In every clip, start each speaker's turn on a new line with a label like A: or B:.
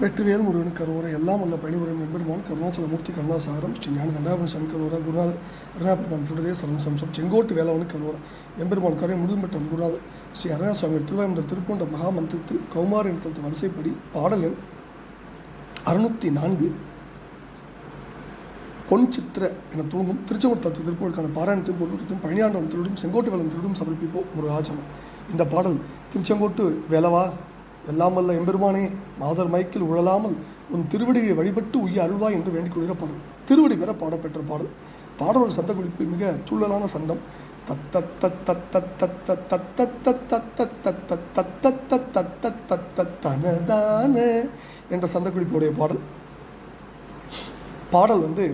A: வெற்றிவேல் முருகன் கருவறை எல்லாம் வல்ல பணிபுரம் எம்பெருமான் கருணாச்சலமூர்த்தி கருணாசாகரம் ஸ்ரீ ஞான கண்டாபுரம் சாமி கருவரா குருநாதர் அருணாபெருமான் திருடதே சரம் சம்சம் செங்கோட்டு வேலவனு கருவரா எம்பெருமான் கருணை முழுதுமட்டம் குருநாதர் ஸ்ரீ அருணாசுவாமி திருவாயந்தர் திருப்பூண்ட மகாமந்திரத்தில் கௌமார நிறுத்தத்து வரிசைப்படி பாடல் எண் அறுநூற்றி நான்கு. பொன் சித்திர என தூங்கும் திருச்செங்கோடு தத்து திருப்பூருக்கான பாராயணத்தையும் பொருளுக்கும் பழனியாண்டம் திருடும் செங்கோட்டு வேலம் திருடும் சமர்ப்பிப்போம் ஒரு ஆச்சனம் இந்த பாடல் திருச்செங்கோட்டு வேலவா? எல்லாம் வல்ல எம்பெருமானே மாதர் மைக்கில் உழலாமல் உன் திருவடியை வழிபட்டு உய்ய அருள்வாய் என்று வேண்டிக் கொள்கிற பாடல் திருவடி பெற பாடப்பெற்ற பாடல் பாடலோட சந்த குறிப்பு மிக துள்ளலான சந்தம் தனதான என்ற சந்தக்குறிப்புடைய பாடல் பாடல் வந்து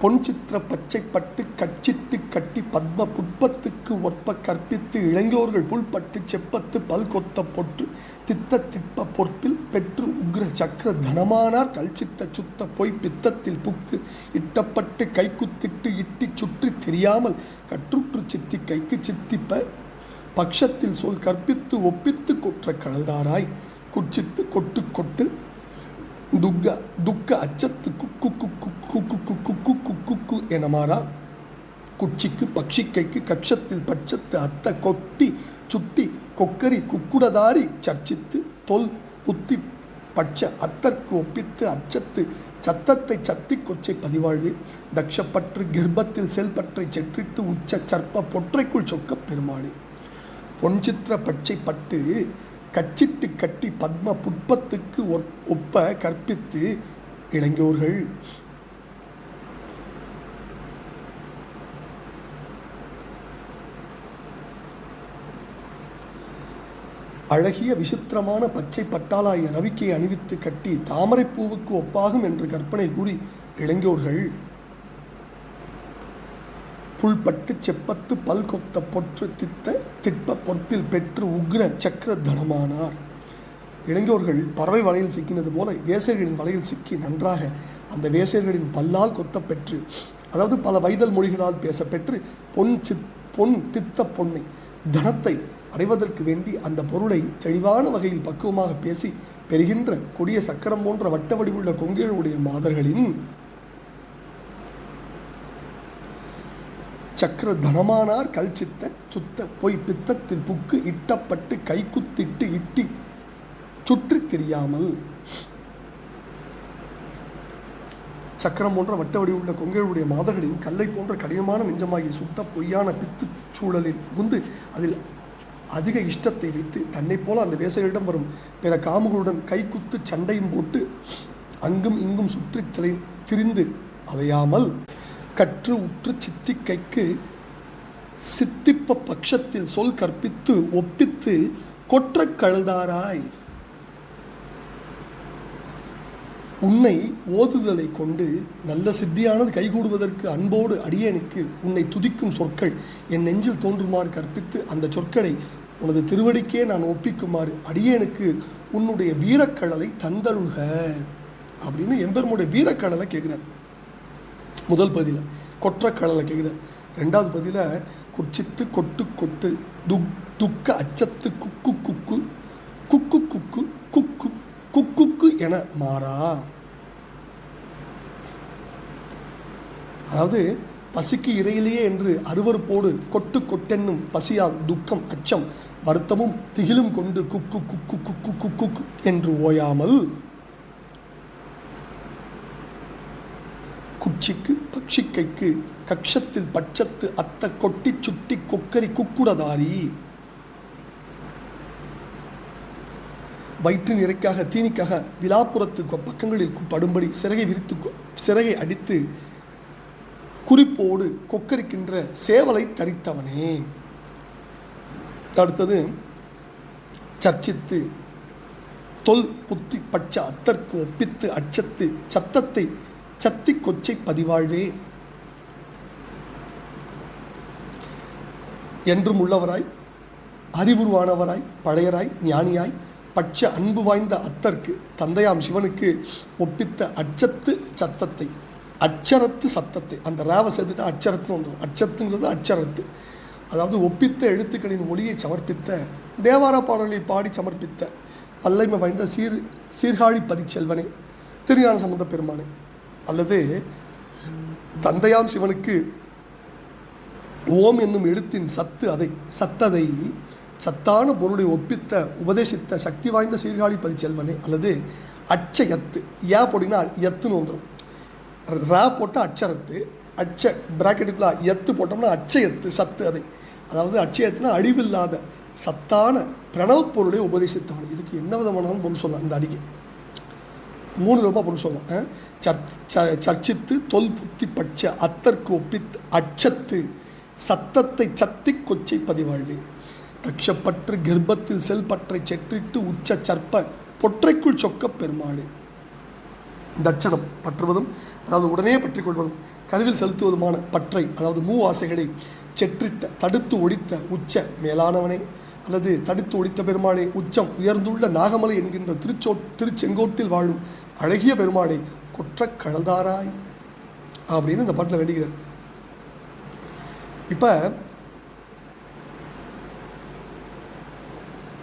A: பொன் சித்திர பச்சைப்பட்டு கச்சித்து கட்டி பத்ம புட்பத்துக்கு ஒற்ப கற்பித்து இளைஞர்கள் புல்பட்டு செப்பத்து பல் கொத்த பொற்று தித்த திப்ப பொற்பில் பெற்று உக்ர சக்கர தனமானார் கல்சித்த சுத்த போய் பித்தத்தில் புக்கு இட்டப்பட்டு கைக்குத்திட்டு இட்டி சுற்றி தெரியாமல் கற்றுற்று சித்தி கைக்கு சித்திப்ப பக்ஷத்தில் சொல் கற்பித்து ஒப்பித்து கொற்ற கலந்தாராய் குச்சித்து கொட்டு கொட்டு துக்க துக்க அச்சத்து குக்கு குக்கு குக்கு குக்கு குக்கு குக்கு என மாறா குச்சிக்கு பட்சிக்கைக்கு கட்சத்தில் பட்சத்து அத்த கொட்டி சுட்டி கொக்கரி குக்குடதாரி சர்ச்சித்து தொல் புத்தி பட்ச அத்தற்கு ஒப்பித்து அச்சத்து சத்தத்தை சத்தி கொச்சை பதிவாழ்வு தக்ஷப்பற்று கர்ப்பத்தில் செல்பற்றை செற்றிட்டு உச்ச சர்ப்ப பொற்றைக்குள் சொக்க பெருமாடு பொன்சித்திர பச்சை பட்டு கச்சிட்டு கட்டி பத்ம புட்பத்துக்கு ஒப்- ஒப்ப கற்பித்து இளைஞர்கள். அழகிய விசித்திரமான பச்சை பட்டாளாய ரவிக்கை அணிவித்து கட்டி தாமரைப் பூவுக்கு ஒப்பாகும் என்று கற்பனை கூறி இளைஞர்கள் புல்பட்டு செப்பத்து பல் கொத்த பொற்று தித்த திட்ப பொற்பில் பெற்று உக்ர சக்கர தனமானார் இளைஞர்கள் பறவை வலையில் சிக்கினது போல வேசர்களின் வலையில் சிக்கி நன்றாக அந்த வேசர்களின் பல்லால் கொத்தப் பெற்று அதாவது பல வைதல் மொழிகளால் பேசப்பெற்று பொன் சித் பொன் தித்த பொன்னை தனத்தை அடைவதற்கு வேண்டி அந்த பொருளை தெளிவான வகையில் பக்குவமாக பேசி பெறுகின்ற கொடிய சக்கரம் போன்ற வட்ட வடிவுள்ள கொங்கிகளுடைய மாதர்களின் சக்கர தனமானார் கல்சித்த சுத்த பொய் பித்தத்தில் புக்கு இட்டப்பட்டு கைக்குத்திட்டு இட்டி சுற்றி தெரியாமல். சக்கரம் போன்ற வட்ட வடிவுள்ள கொங்கைகளுடைய மாதர்களின் கல்லை போன்ற கடினமான நெஞ்சமாகிய சுத்த பொய்யான பித்து சூழலில் புகுந்து அதில் அதிக இஷ்டத்தை வைத்து தன்னைப் போல அந்த வேசைகளிடம் வரும் பிற காமுகளுடன் கைக்குத்து சண்டையும் போட்டு அங்கும் இங்கும் சுற்றி திரை திரிந்து அலையாமல் கற்று உற்று சித்திக்கைக்கு சித்திப்ப பட்சத்தில் சொல் கற்பித்து ஒப்பித்து கொற்ற கழுதாராய். உன்னை ஓதுதலை கொண்டு நல்ல சித்தியானது கைகூடுவதற்கு அன்போடு அடியேனுக்கு உன்னை துதிக்கும் சொற்கள் என் நெஞ்சில் தோன்றுமாறு கற்பித்து அந்த சொற்களை உனது திருவடிக்கே நான் ஒப்பிக்குமாறு அடியேனுக்கு உன்னுடைய வீரக்கடலை தந்தருக அப்படின்னு எம்பெருமுடைய வீரக்கடலை கேட்குறார். முதல் பதியில் கொற்ற கடலை ரெண்டாவது பதியில் குச்சித்து கொட்டு கொட்டு. துக் துக்க அச்சத்து குக்கு குக்கு. குக்கு குக்கு குக்கு குக்குக்கு என மாறா. அதாவது பசிக்கு இறையிலேயே என்று அருவருப்போடு கொட்டு கொட்டென்னும் பசியால் துக்கம் அச்சம் வருத்தமும் திகிலும் கொண்டு குக்கு குக்கு குக்கு குக்கு குக்கு என்று ஓயாமல் குச்சிக்கு பட்சிக்கைக்கு கக்ஷத்தில் பட்சத்து அத்த கொட்டி சுட்டி கொக்கரி குக்குடதாரி. வயிற்றின் இறைக்காக தீனிக்காக விழாப்புறத்து பக்கங்களில் படும்படி சிறகை விரித்து சிறகை அடித்து குறிப்போடு கொக்கரிக்கின்ற சேவலை தரித்தவனே. அடுத்தது சர்ச்சித்து தொல் புத்தி பட்ச அத்தற்கு ஒப்பித்து அச்சத்து சத்தத்தை சத்தி கொச்சை பதிவாழ்வே என்றும் உள்ளவராய் அறிவுருவானவராய் பழையராய் ஞானியாய் பட்ச அன்பு வாய்ந்த அத்தர்க்கு தந்தையாம் சிவனுக்கு ஒப்பித்த அச்சத்து சத்தத்தை அச்சரத்து சத்தத்தை அந்த ராவ சேர்த்துட்டு அச்சரத்துன்னு வந்துடும் அச்சத்துங்கிறது அச்சரத்து. அதாவது ஒப்பித்த எழுத்துக்களின் ஒளியை சமர்ப்பித்த தேவார பாடலை பாடி சமர்ப்பித்த பல்லைமை வாய்ந்த சீர் சீர்காழி பதிச்செல்வனே திருஞான சம்பந்த பெருமானே. அல்லது தந்தையாம் சிவனுக்கு ஓம் என்னும் எழுத்தின் சத்து அதை சத்ததை சத்தான பொருளை ஒப்பித்த உபதேசித்த சக்தி வாய்ந்த சீர்காழி பதிச்செல்வனே அல்லது அச்ச எத்து ஏ போட்டிங்கன்னா எத்துன்னு வந்துடும் ரா போட்டால் அச்சரத்து அச்ச பிராக்கெட்டுக்குள்ள எத்து போட்டோம்னா அச்ச எத்து சத்து அதை. அதாவது அச்சயத்துனா அழிவில்லாத சத்தான பிரணவப் பொருளை உபதேசித்தவன். இதுக்கு என்ன விதமானாலும் பொருள் சொல்லலாம் இந்த அடிக்கை. மூணு ரூபா பொருள் சொல்லலாம் சர்ச் ச- சர்ச்சித்து தொல் புத்தி பட்ச அத்தற்கு ஒப்பித்து அச்சத்து சத்தத்தை சத்தி கொச்சை பதிவாழ்வே. தக்ஷப்பற்று கர்ப்பத்தில் செல்பற்றை செற்றிட்டு உச்ச சற்ப பொற்றைக்குள் சொக்கப் பெருமாளே. தட்சணம் பற்றுவதும் அதாவது உடனே பற்றி கொள்வதும் கருவில் செலுத்துவதுமான பற்றை அதாவது மூ ஆசைகளை செற்றிட்ட தடுத்து ஒழித்த உச்ச மேலானவனே. அல்லது தடுத்து ஒழித்த பெருமாளே உச்சம் உயர்ந்துள்ள நாகமலை என்கின்ற திருச்சோ திருச்செங்கோட்டில் வாழும் அழகிய பெருமாளை கொற்றக் கழல்தாராய் அப்படின்னு இந்த பாட்டில் வேண்டுகிறார் இப்போ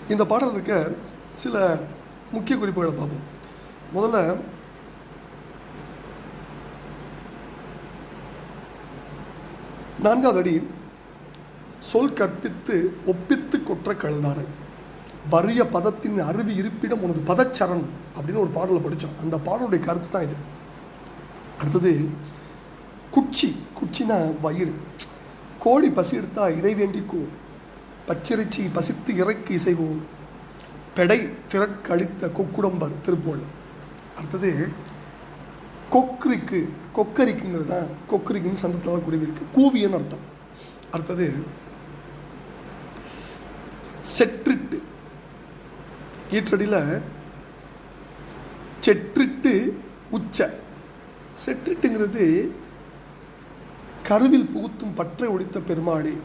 A: இந்த பாடல் இருக்க சில முக்கிய குறிப்புகளை பார்ப்போம். முதல்ல நான்காவது அடி சொல் கற்பித்து ஒப்பித்து குற்ற கழுதாரை வறிய பதத்தின் அருவி இருப்பிடம் உனது பதச்சரண் அப்படின்னு ஒரு பாடலை படித்தோம். அந்த பாடலுடைய கருத்து தான் இது. அடுத்தது குச்சி. குச்சினா வயிறு. கோழி பசி எடுத்தா இறை வேண்டிக்கும் பச்சிறைச்சி பசித்து இறைக்கு இசைவோம் பெடை திரட்கழித்த கொக்குடம்பர் திருப்போல் அடுத்தது கொக்ரிக்கு கொக்கரிக்குங்கிறது? தான் கொக்கரிக்குன்னு சந்தத்தில் குருவி இருக்கு. கூவியன்னு அர்த்தம். அடுத்தது செற்றிட்டு. ஈற்றடியில் செற்றிட்டு உச்ச. செற்றிட்டுங்கிறது கருவில் புகுத்தும் பற்றை ஒடித்த பெருமாடி.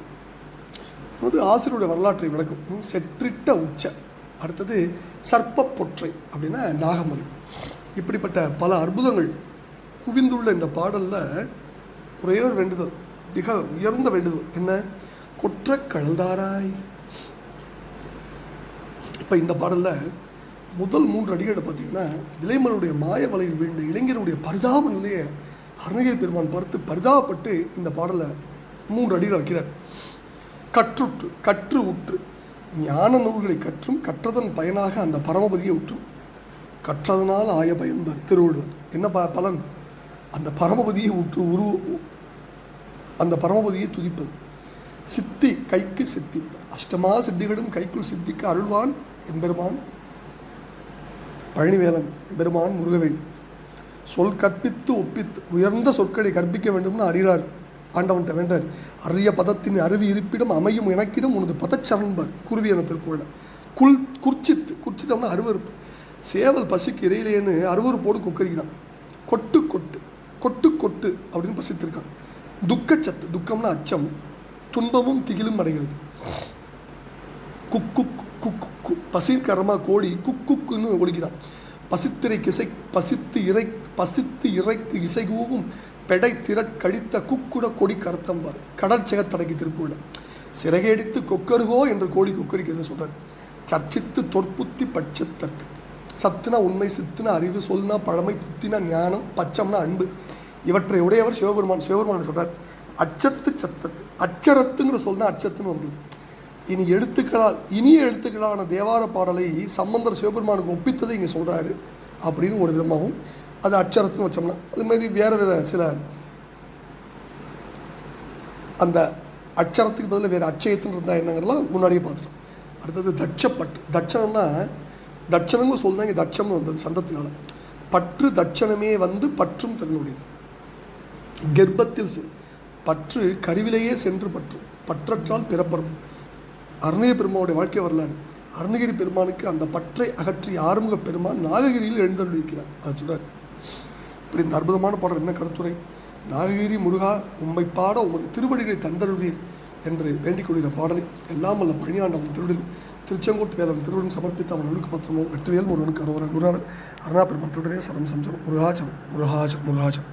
A: வந்து ஆசிரியருடைய வரலாற்றை விளக்கும். செற்றிட்ட உச்ச. அடுத்தது சர்ப்ப பொற்றை அப்படின்னா நாகமலி இப்படிப்பட்ட பல அற்புதங்கள் குவிந்துள்ள இந்த பாடலில் ஒரே ஒரு வேண்டுதல் மிக உயர்ந்த வேண்டுதல். என்ன? கொற்ற கழுந்தாராய் இப்போ இந்த பாடலில் முதல் மூன்று அடிகளை பார்த்தீங்கன்னா இளைமனுடைய மாய வலையில் வீழ்ந்த இளைஞருடைய பரிதாப நிலையை அருணகிரி பெருமான் பார்த்து பரிதாபப்பட்டு இந்த பாடலை மூன்று அடிகளை வைக்கிறார். கற்றுற்று கற்று உற்று. ஞான நூல்களை கற்றும் கற்றதன் பயனாக அந்த பரமபதியை உற்றும். கற்றதனால் ஆய பயன்பர் திருவள்ளுவர். என்ன ப பலன்? அந்த பரமபதியை உற்று உரு அந்த பரமபதியை துதிப்பது. சித்தி கைக்கு சித்தி. அஷ்டமா சித்திகளும் கைக்குள் சித்திக்க அருள்வான். எம்பெருமான் பழனிவேலன் எம்பெருமான் முருகவேல் சொல் கற்பித்து ஒப்பித்து உயர்ந்த சொற்களை கற்பிக்க வேண்டும்னு அறிகிறார். ஆண்டவன்கிட்ட வேண்டார். அரிய பதத்தின் அருவி இருப்பிடம் அமையும் எனக்கிடம் உனது பதச்சரண்பர் குருவி என திருக்குறள. குல் குர்ச்சித்து குர்ச்சித்தம்னா அருவருப்பு. சேவல் பசிக்கு இறையிலேன்னு அருவருப்போடு கொக்கரிக்குதான் கொட்டு கொட்டு கொட்டு கொட்டு அப்படின்னு பசித்திருக்கான். துக்கச்சத்து துக்கம்னா அச்சம் துன்பமும் திகிலும் அடைகிறது. குக்கு குக்கு கு பசிர்கரமாக கோழி குக்குன்னு ஒலிக்குதான் பசித்திரை இசை பசித்து இறை பசித்து இறைக்கு இசைகூவும் பெடை திரட் கழித்த குக்குட கொடி கருத்தம்பார் கடல் செகத்தடக்கி திருப்பூட சிறகேடித்து கொக்கருகோ என்று கோழி கொக்கரிக்கிறது சொல்கிறார் சர்ச்சித்து தொற்புத்தி பட்சத்தற்கு. சத்துனா உண்மை சித்துனா அறிவு சொல்னா பழமை புத்தினா ஞானம் பச்சம்னா அன்பு. இவற்றை உடையவர் சிவபெருமான். சிவபெருமான் சொல்கிறார் அச்சத்து சத்தத்து அச்சரத்துங்கிற சொல் தான் அச்சத்துன்னு வந்தது இனி எழுத்துக்களால் இனிய எழுத்துக்களான தேவார பாடலை சம்பந்தர் சிவபெருமானுக்கு ஒப்பித்ததை இங்கே சொல்கிறாரு அப்படின்னு ஒரு விதமாகவும் அது அச்சரத்துன்னு வச்சோம்னா அது மாதிரி வேறு வித சில அந்த அச்சரத்துக்கு பதில் வேறு அச்சயத்துன்னு இருந்தால் என்னங்கிறலாம் முன்னாடியே பார்த்துட்டோம். அடுத்தது தட்சப்பட்டு தட்சணம்னா தட்சணம்னு சொல் இங்கே தட்சம்னு வந்தது சந்தத்தினால. பற்று தட்சணமே வந்து பற்றும் தன்னுடையது. கர்ப்பத்தில் பற்று கருவிலேயே சென்று பற்று பற்றற்றால் பிறப்பரும். அருணகிரி பெருமானுடைய வாழ்க்கை வரலாறு. அருணகிரி பெருமானுக்கு அந்த பற்றை அகற்றி ஆறுமுக பெருமான் நாககிரியில் எழுந்தருளிக்கிறார் அதை சொல்கிறார் இப்படி இந்த அற்புதமான பாடல் என்ன கருத்துரை? நாககிரி முருகா உம்மை பாட உமது திருவடிகளை தந்தருவீர் என்று வேண்டிக் கொள்கிற பாடலை எல்லாம் அல்ல பணியாண்டவன் திருடன் திருச்செங்கோட்டு வேலன் திருவுடன் சமர்ப்பித்த அவன் அழுக்கு பத்திரமும் வெற்றிவேல் முருகனுக்கு அரோர குருநாதன் அருணா பெருமான் திருடனே சரம் சம்சம். முருகாச்சம் முருகாச்சம் முருகாச்சம்